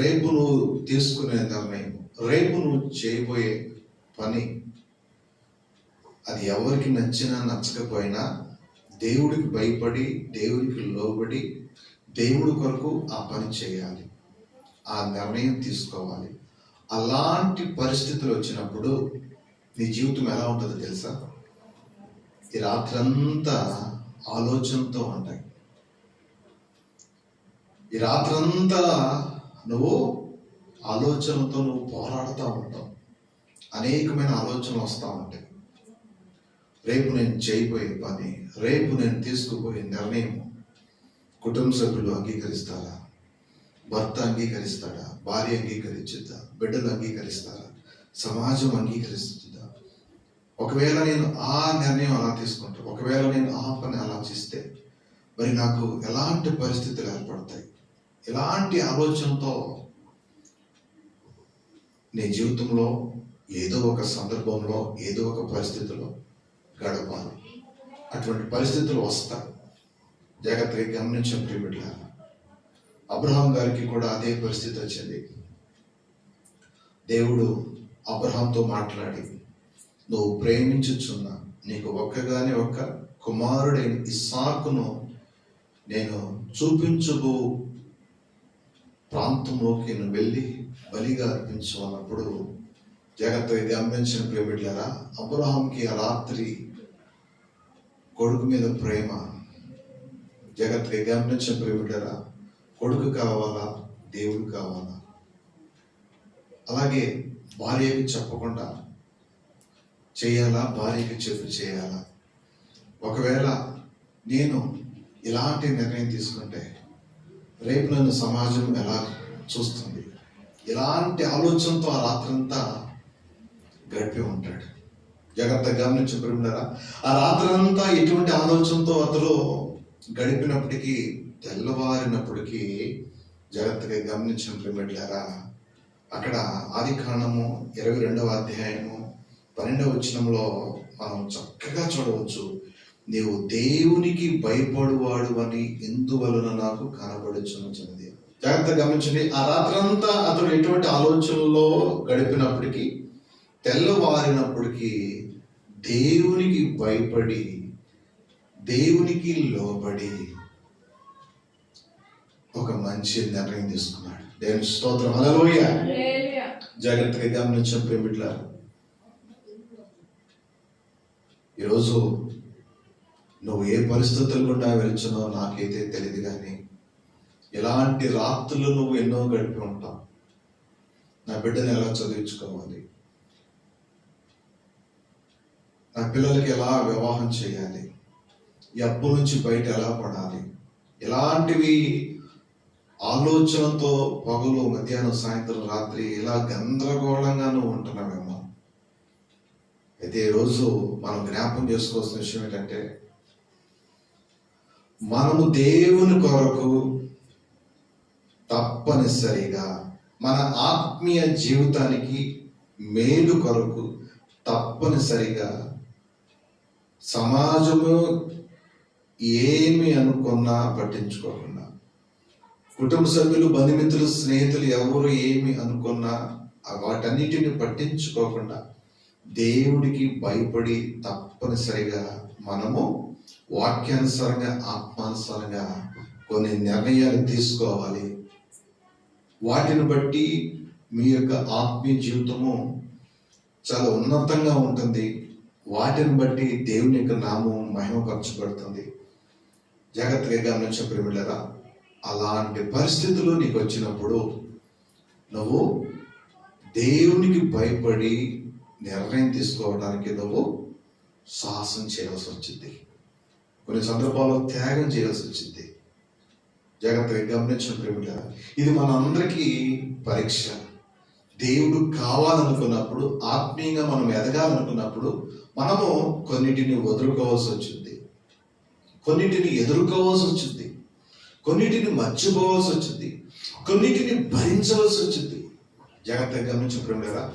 రేపు నువ్వు తీసుకునే నిర్ణయం రేపు నువ్వు చేయబోయే పని అది ఎవరికి నచ్చినా నచ్చకపోయినా దేవుడికి భయపడి దేవుడికి లోబడి దేవుడి కొరకు ఆ పని చేయాలి. ఆ నిర్ణయం తీసుకోవాలి. అలాంటి పరిస్థితులు వచ్చినప్పుడు నీ జీవితం ఎలా ఉంటుందో తెలుసా? ఈ రాత్రంతా ఆలోచనతో ఉంటాయి. ఈ రాత్రంతా నువ్వు ఆలోచనతో నువ్వు పోరాడుతూ ఉంటావు. అనేకమైన ఆలోచనలు వస్తూ ఉంటాయి. రేపు నేను చేయబోయే పని రేపు నేను తీసుకుపోయే నిర్ణయం కుటుంబ సభ్యులు అంగీకరిస్తారా? భర్త అంగీకరిస్తాడా? భార్య అంగీకరించుద్దా బిడ్డలు అంగీకరిస్తారా? సమాజం అంగీకరిస్తుందా? ఒకవేళ నేను ఆ నిర్ణయం అలా తీసుకుంటా ఒకవేళ నేను ఆ పని అలా చేస్తే మరి నాకు ఎలాంటి పరిస్థితులు ఏర్పడతాయి? ఎలాంటి ఆలోచనతో నీ జీవితంలో ఏదో ఒక సందర్భంలో ఏదో ఒక పరిస్థితిలో గడపాలి. అటువంటి పరిస్థితులు వస్తాయి. జాగ్రత్తగా గమనించిన ప్రియబిడ్డారా అబ్రహాం గారికి కూడా అదే పరిస్థితి వచ్చింది. దేవుడు అబ్రహాంతో మాట్లాడి నువ్వు ప్రేమించుచున్న నీకు ఒక్కగానే ఒక్క కుమారుడైన ఇస్సాకును నేను చూపించబో ప్రాంతంలోకి నువ్వు వెళ్ళి బలిగా అర్పించు అన్నప్పుడు జాగ్రత్తగా గమనించిన ప్రేమిట్లారా అబ్రహాంకి ఆ రాత్రి కొడుకు మీద ప్రేమ. జాగ్రత్తగా గమనించిన ప్రియబిడ్డారా కొడుకు కావాలా దేవుడు కావాలా? అలాగే భార్యకి చెప్పకుండా చేయాలా భార్యకి చెప్పి చేయాలా? ఒకవేళ నేను ఇలాంటి నిర్ణయం తీసుకుంటే రేపు నన్ను సమాజం ఎలా చూస్తుంది? ఇలాంటి ఆలోచనతో ఆ రాత్రంతా గడిపి ఉంటాడు. జాగ్రత్తగా గమనించి ప్రేమిడారా ఆ రాత్రంతా ఎటువంటి ఆలోచనతో అతడు గడిపినప్పటికీ తెల్లవారినప్పటికీ జాగ్రత్తగా గమనించిన ప్రేమిడారా అక్కడ ఆది కాండము ఇరవై రెండవ అధ్యాయము పన్నెండవ వచనంలో మనం చక్కగా చూడవచ్చు. నీవు దేవునికి భయపడువాడు అని ఎందువలన నాకు కనబడుచున్నది జాగ్రత్తగా గమనించండి. ఆ రాత్రంతా అతడు ఎటువంటి ఆలోచనలో గడిపినప్పటికీ తెల్లవారినప్పటికీ దేవునికి భయపడి దేవునికి లోబడి ఒక మంచి నిర్ణయం తీసుకున్నాడు. దేవుని స్తోత్రం. హల్లెలూయా. జాగ్రత్తగా గమనించిన ప్రేమిట్ల ఈరోజు నువ్వు ఏ పరిస్థితులు గుండా వెళ్తున్నావో నాకైతే తెలియదు కానీ ఎలాంటి రాత్రులు నువ్వు ఎన్నో గడిపి ఉంటావు? నా బిడ్డను ఎలా చదివించుకోవాలి? నా పిల్లలకి ఎలా వివాహం చేయాలి? ఈ అప్పు నుంచి బయట ఎలా పడాలి? ఎలాంటివి ఆలోచనతో పగలు మధ్యాహ్నం సాయంత్రం రాత్రి ఇలా గందరగోళంగా నువ్వు ఉంటున్నావేమో? అయితే ఈరోజు మనం జ్ఞాపకం చేసుకోవాల్సిన విషయం ఏంటంటే మనము దేవుని కొరకు తప్పనిసరిగా మన ఆత్మీయ జీవితానికి మేలు కొరకు తప్పనిసరిగా సమాజము ఏమి అనుకున్నా పట్టించుకోకుండా కుటుంబ సభ్యులు బంధుమిత్రులు స్నేహితులు ఎవరు ఏమి అనుకున్నా వాటన్నిటిని పట్టించుకోకుండా దేవుడికి భయపడి తప్పనిసరిగా మనము వాక్యానుసారంగా ఆత్మానుసారంగా కొన్ని నిర్ణయాలు తీసుకోవాలి. వాటిని బట్టి మీ యొక్క ఆత్మీయ జీవితము చాలా ఉన్నతంగా ఉంటుంది. వాటిని బట్టి దేవుని యొక్క నామం మహిమపరచబడుతుంది. జాగ్రత్తగా గమనించిన ప్రేమిళ్ళరా అలాంటి పరిస్థితులు నీకు వచ్చినప్పుడు నువ్వు దేవునికి భయపడి నిర్ణయం తీసుకోవడానికి నువ్వు సాహసం చేయాల్సి వచ్చింది. కొన్ని సందర్భాల్లో త్యాగం చేయాల్సి వచ్చింది. జాగ్రత్తగా గమనించిన ప్రేమిట ఇది మనందరికీ పరీక్ష. దేవుడు కావాలనుకున్నప్పుడు ఆత్మీయంగా మనం ఎదగాలనుకున్నప్పుడు మనము కొన్నిటిని వదులుకోవాల్సి వచ్చింది. కొన్నిటిని ఎదుర్కోవాల్సి వచ్చింది. కొన్నిటిని మర్చిపోవాల్సి వచ్చింది. కొన్నిటిని భరించవలసి వచ్చింది. జాగ్రత్తగా గమనించిన లేదా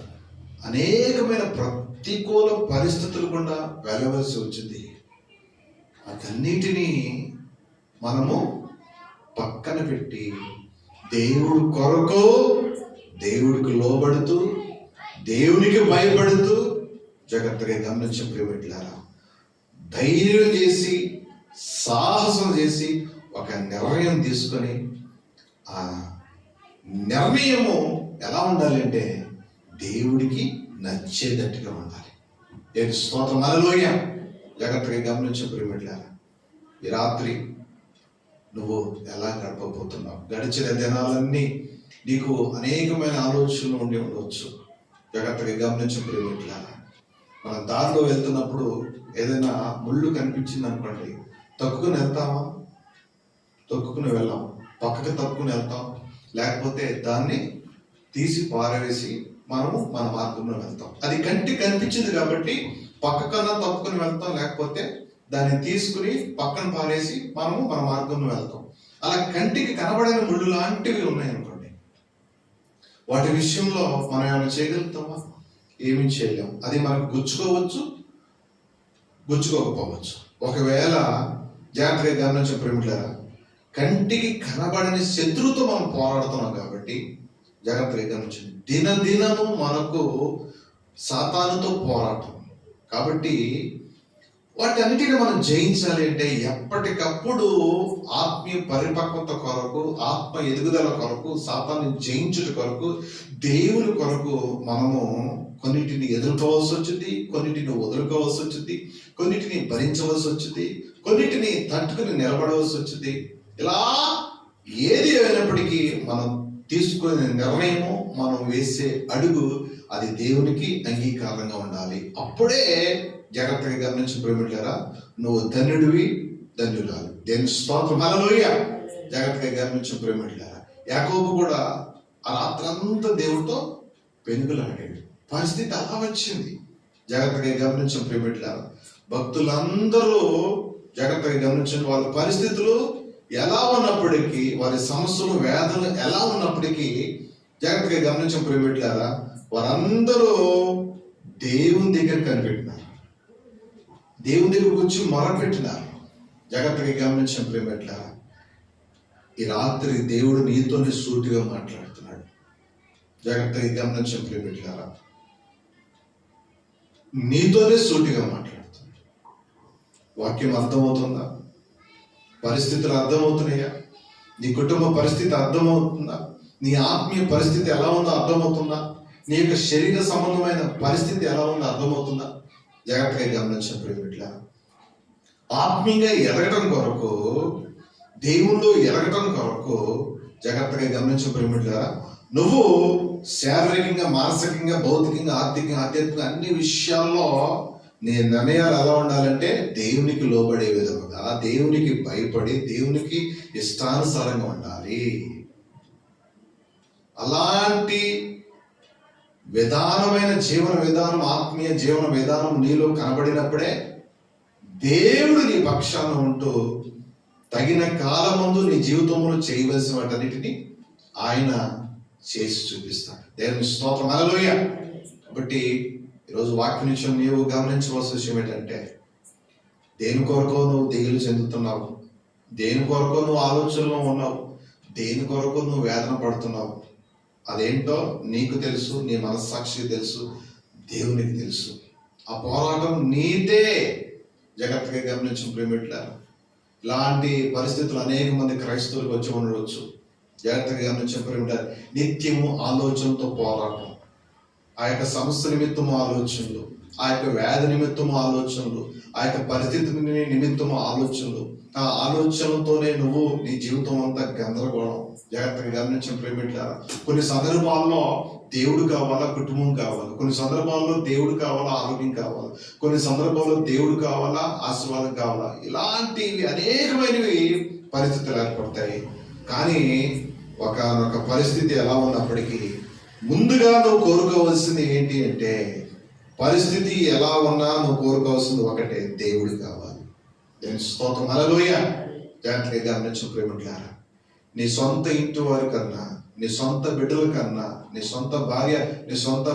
అనేకమైన ప్రతికూల పరిస్థితులు గుండా వెళ్ళవలసి వచ్చింది. వాటన్నిటినీ మనము పక్కన పెట్టి దేవుడు కొరకు దేవుడికి లోబడుతూ దేవునికి భయపడుతూ జాగ్రత్తగా గమనించి ప్రియమిట్లారా ధైర్యం చేసి సాహసం చేసి ఒక నిర్ణయం తీసుకొని ఆ నిర్ణయము ఎలా ఉండాలంటే దేవుడికి నచ్చేటట్టుగా ఉండాలి. నేను స్తోత్రం. అలలోయ జాగ్రత్తగా గమనించు ప్రియమిట్లారా ఈ రాత్రి నువ్వు ఎలా గడపబోతున్నావు? గడిచిన దినాలన్నీ నీకు అనేకమైన ఆలోచనలు ఉండి ఉండవచ్చు. జాగ్రత్తగా గమనించు ప్రియమిట్లారా మనం దారిలో వెళ్తున్నప్పుడు ఏదైనా ముళ్ళు కనిపించింది అనుకోండి తక్కువని వెళ్తామా? తొక్కుకుని వెళ్ళాం. పక్కకి తక్కువని వెళ్తాం. లేకపోతే దాన్ని తీసి పారవేసి మనము మన మార్గంలో వెళ్తాం. అది కంటికి కనిపించింది కాబట్టి పక్క కన్నా తప్పుకుని వెళ్తాం లేకపోతే దాన్ని తీసుకుని పక్కన పారేసి మనము మన మార్గంలో వెళ్తాం. అలా కంటికి కనబడని ముళ్ళు లాంటివి ఉన్నాయనుకోండి వాటి విషయంలో మనం ఏమైనా చేయగలుగుతామా? ఏమీ చేయలేం. అది మనకు గుచ్చుకోవచ్చు గుచ్చుకోకపోవచ్చు. ఒకవేళ జాగ్రత్తగా గమనించిన ప్రేమిట్లారా కంటికి కనబడని శత్రువుతో మనం పోరాడుతున్నాం కాబట్టి జాగ్రత్తగా గమనించండి. దినదినము మనకు సాతానుతో పోరాటం. కాబట్టి వాటన్నిటిని మనం జయించాలి అంటే ఎప్పటికప్పుడు ఆత్మీయ పరిపక్వత కొరకు ఆత్మ ఎదుగుదల కొరకు సాతాన్ని జయించుట కొరకు దేవుని కొరకు మనము కొన్నిటిని ఎదుర్కోవాల్సి వచ్చింది కొన్నిటిని వదులుకోవాల్సి వచ్చింది కొన్నిటిని భరించవలసి వచ్చింది కొన్నిటిని తట్టుకుని నిలబడవలసి వచ్చింది. ఇలా ఏది అయినప్పటికీ మనం తీసుకునే నిర్ణయము మనం వేసే అడుగు అది దేవునికి అంగీకారంగా ఉండాలి. అప్పుడే జాగ్రత్తగా గమనించి ప్రేమిటారా నువ్వు ధన్యుడివి ధన్యురాలు. దేని స్తోత్రం. హల్లెలూయ. జాగ్రత్తగా గమనించి ప్రేమిటారా యాకోబు కూడా ఆ రాత్రంతా దేవుడితో పెనుగులాడాడు. పరిస్థితి అలా వచ్చింది. జాగ్రత్తగా గమనించిన ప్రేమిట్లారా భక్తులందరూ జాగ్రత్తగా గమనించిన వాళ్ళ పరిస్థితులు ఎలా ఉన్నప్పటికీ వారి సమస్యలు వేదనలు ఎలా ఉన్నప్పటికీ జాగ్రత్తగా గమనించిన ప్రేమిట్లారా వారందరూ దేవుని దగ్గర కనిపెట్టినారు. దేవుని దగ్గరకు వచ్చి మొరపెట్టినారు. జాగ్రత్తగా గమనించిన ప్రేమిట్లారా ఈ రాత్రి దేవుడు నీతోనే సూటిగా మాట్లాడుతున్నాడు. జాగ్రత్తగా గమనించిన ప్రేమిట్లారా నీతోనే సూటిగా మాట్లాడుతున్నాడు. వాక్యం అర్థమవుతుందా? పరిస్థితులు అర్థమవుతున్నాయా? నీ కుటుంబ పరిస్థితి అర్థమవుతుందా? నీ ఆత్మీయ పరిస్థితి ఎలా ఉందో అర్థమవుతుందా? నీ యొక్క శరీర సంబంధమైన పరిస్థితి ఎలా ఉందో అర్థమవుతుందా? జాగ్రత్తగా గమనించిన ప్రేమిట్లా ఆత్మీయంగా ఎదగటం కొరకు దేవుళ్ళు ఎదగటం కొరకు జాగ్రత్తగా గమనించిన ప్రేమిట్లా నువ్వు శారీరకంగా మానసికంగా భౌతికంగా ఆర్థికంగా ఆధ్యాత్మికంగా అన్ని విషయాల్లో నీ నిర్ణయాలు ఎలా ఉండాలంటే దేవునికి లోబడే విధముగా దేవునికి భయపడి దేవునికి ఇష్టానుసారంగా ఉండాలి. అలాంటి విధానమైన జీవన విధానం ఆత్మీయ జీవన విధానం నీలో కనబడినప్పుడే దేవుడు నీ పక్షాన ఉంటూ తగిన కాలమందు నీ జీవితంలో చేయవలసిన వాటన్నిటిని ఆయన చేసి చూపిస్తాడు. దేవుని స్తోత్రం. అలలోయ కాబట్టి ఈరోజు వాక్య నుంచి నీవు గమనించవలసిన విషయం ఏంటంటే దేని కొరకు నువ్వు దిగులు చెందుతున్నావు దేని కొరకు నువ్వు ఆలోచనలో ఉన్నావు దేని కొరకు నువ్వు వేదన పడుతున్నావు అదేంటో నీకు తెలుసు నీ మనస్సాక్షికి తెలుసు దేవునికి తెలుసు. ఆ పోరాటం నీదే. జాగ్రత్తగా గమనించిన ప్రేమిట్ల. ఇలాంటి పరిస్థితులు అనేక మంది క్రైస్తవులకు వచ్చి ఉండవచ్చు. జాగ్రత్తగా గమనించిన ప్రేమిట నిత్యము ఆలోచనతో పోరాటం. ఆ యొక్క సమస్య నిమిత్తము ఆలోచనలు ఆ యొక్క వ్యాధి నిమిత్తము ఆలోచనలు ఆ యొక్క పరిస్థితి నిమిత్తము ఆలోచనలు. ఆ ఆలోచనలతోనే నువ్వు నీ జీవితం అంతా గందరగోళం. జాగ్రత్తగా గమనించిన ప్రేమిట్లా కొన్ని సందర్భాల్లో దేవుడు కావాలా కుటుంబం కావాలి? కొన్ని సందర్భాల్లో దేవుడు కావాలా ఆరోగ్యం కావాలా? కొన్ని సందర్భాల్లో దేవుడు కావాలా ఆశీర్వాదం కావాలా? ఇలాంటివి అనేకమైనవి పరిస్థితులు ఏర్పడతాయి. కానీ ఒక పరిస్థితి ఎలా ఉన్నప్పటికీ ముందుగా నువ్వు కోరుకోవాల్సింది ఏంటి అంటే పరిస్థితి ఎలా ఉన్నా నువ్వు కోరుకోవాల్సింది ఒకటే దేవుడు కావాలి. దేని స్తోత్రం. అలలోయ జాగ్రత్తగా గమనించు ప్రేమట్లారా నీ సొంత ఇంటి వారి కన్నా నీ సొంత బిడ్డల కన్నా నీ సొంత భార్య నీ సొంత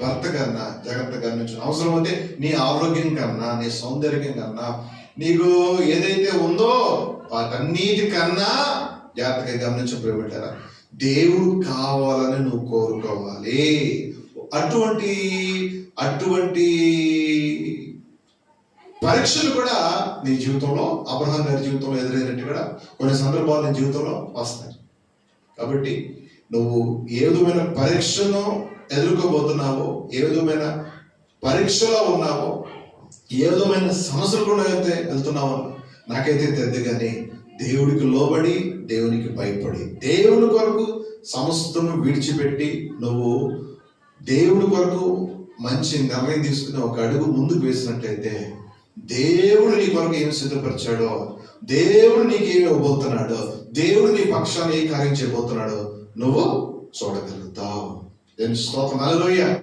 భర్త కన్నా జాగ్రత్తగా గమనించు. అవసరం అయితే నీ ఆరోగ్యం కన్నా నీ సౌందర్యం కన్నా నీకు ఏదైతే ఉందో వాటన్నిటికన్నా జాగ్రత్తగా గమనించు ప్రేమటారా దేవుడు కావాలని నువ్వు కోరుకోవాలి. అటువంటి అటువంటి పరీక్షలు కూడా నీ జీవితంలో అబ్రహాం గారి జీవితంలో ఎదురైనట్టు కూడా కొన్ని సందర్భాలు నీ జీవితంలో వస్తాయి. కాబట్టి నువ్వు ఏ విధమైన పరీక్షను ఎదుర్కోబోతున్నావో ఏ విధమైన పరీక్షలో ఉన్నావో ఏ విధమైన సమస్యలు కూడా అయితే వెళ్తున్నావో నాకైతే తెలియదు కానీ దేవుడికి లోబడి దేవునికి భయపడి దేవుని కొరకు సమస్తము విడిచిపెట్టి నువ్వు దేవుడి కొరకు మంచి నిర్ణయం తీసుకుని ఒక అడుగు ముందుకు వేసినట్లయితే దేవుడు నీ కొరకు ఏం సిద్ధపరిచాడో దేవుడు నీకేమి ఇవ్వబోతున్నాడో దేవుడు నీ పక్షాన్ని ఏ కార్యం చేయబోతున్నాడో నువ్వు చూడగలుగుతావు. నేను స్తోత్రం. అలలోయ